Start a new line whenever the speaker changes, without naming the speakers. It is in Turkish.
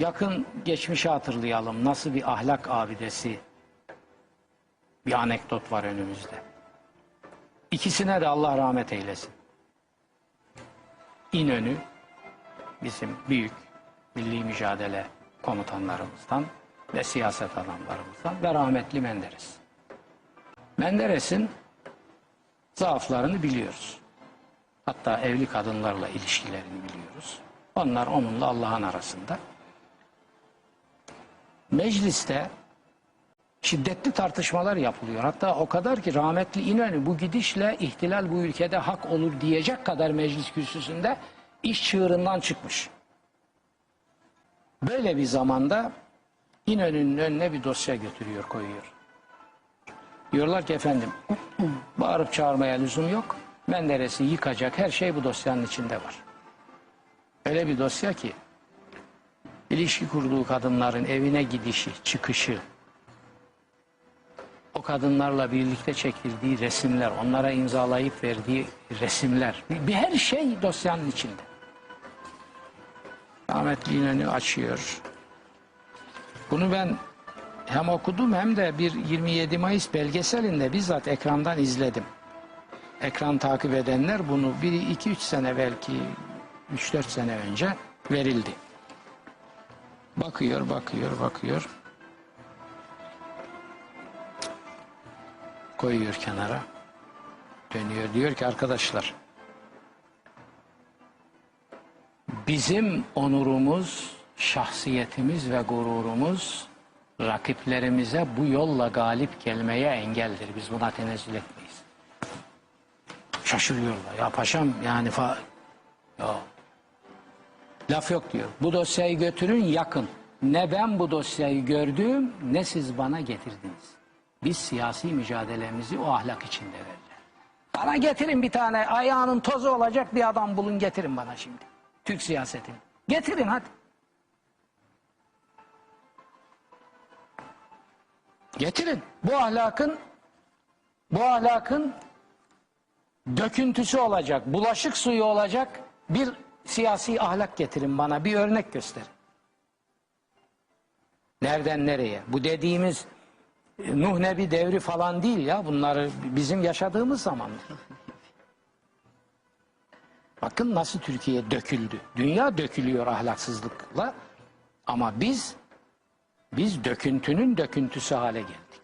Yakın geçmişi hatırlayalım. Nasıl bir ahlak abidesi bir anekdot var önümüzde. İkisine de Allah rahmet eylesin. İnönü bizim büyük milli mücadele komutanlarımızdan ve siyaset adamlarımızdan ve rahmetli Menderes. Menderes'in zaaflarını biliyoruz. Hatta evli kadınlarla ilişkilerini biliyoruz. Onlar onunla Allah'ın arasında. Mecliste şiddetli tartışmalar yapılıyor. Hatta o kadar ki rahmetli İnönü bu gidişle ihtilal bu ülkede hak olur diyecek kadar meclis kürsüsünde iş çığırından çıkmış. Böyle bir zamanda İnönü'nün önüne bir dosya götürüyor koyuyor. Diyorlar ki efendim bağırıp çağırmaya lüzum yok. Menderes'i yıkacak her şey bu dosyanın içinde var. Öyle bir dosya ki ilişki kurduğu kadınların evine gidişi, çıkışı, o kadınlarla birlikte çekildiği resimler, onlara imzalayıp verdiği resimler, bir, her şey dosyanın içinde. Rahmetli İnönü açıyor. Bunu ben hem okudum hem de bir 27 Mayıs belgeselinde bizzat ekrandan izledim. Ekran takip edenler bunu bir iki üç sene belki 3-4 sene önce verildi. Bakıyor, bakıyor, bakıyor. Koyuyor kenara. Dönüyor diyor ki arkadaşlar bizim onurumuz, şahsiyetimiz ve gururumuz rakiplerimize bu yolla galip gelmeye engeldir. Biz buna tenezzül etmeyiz. Şaşırıyorlar. Ya paşam yani fa ya. Laf yok diyor. Bu dosyayı götürün yakın. Ne ben bu dosyayı gördüm ne siz bana getirdiniz. Biz siyasi mücadelemizi o ahlak içinde vereceğiz. Bana getirin bir tane ayağının tozu olacak bir adam bulun getirin bana şimdi. Türk siyasetini. Getirin hadi. Getirin. Bu ahlakın bu ahlakın döküntüsü olacak, bulaşık suyu olacak bir siyasi ahlak getirin bana. Bir örnek gösterin. Nereden nereye? Bu dediğimiz e, Nuh Nebi devri falan değil ya. Bunları bizim yaşadığımız zaman. Bakın nasıl Türkiye döküldü. Dünya dökülüyor ahlaksızlıkla. Ama biz biz döküntünün döküntüsü hale geldik.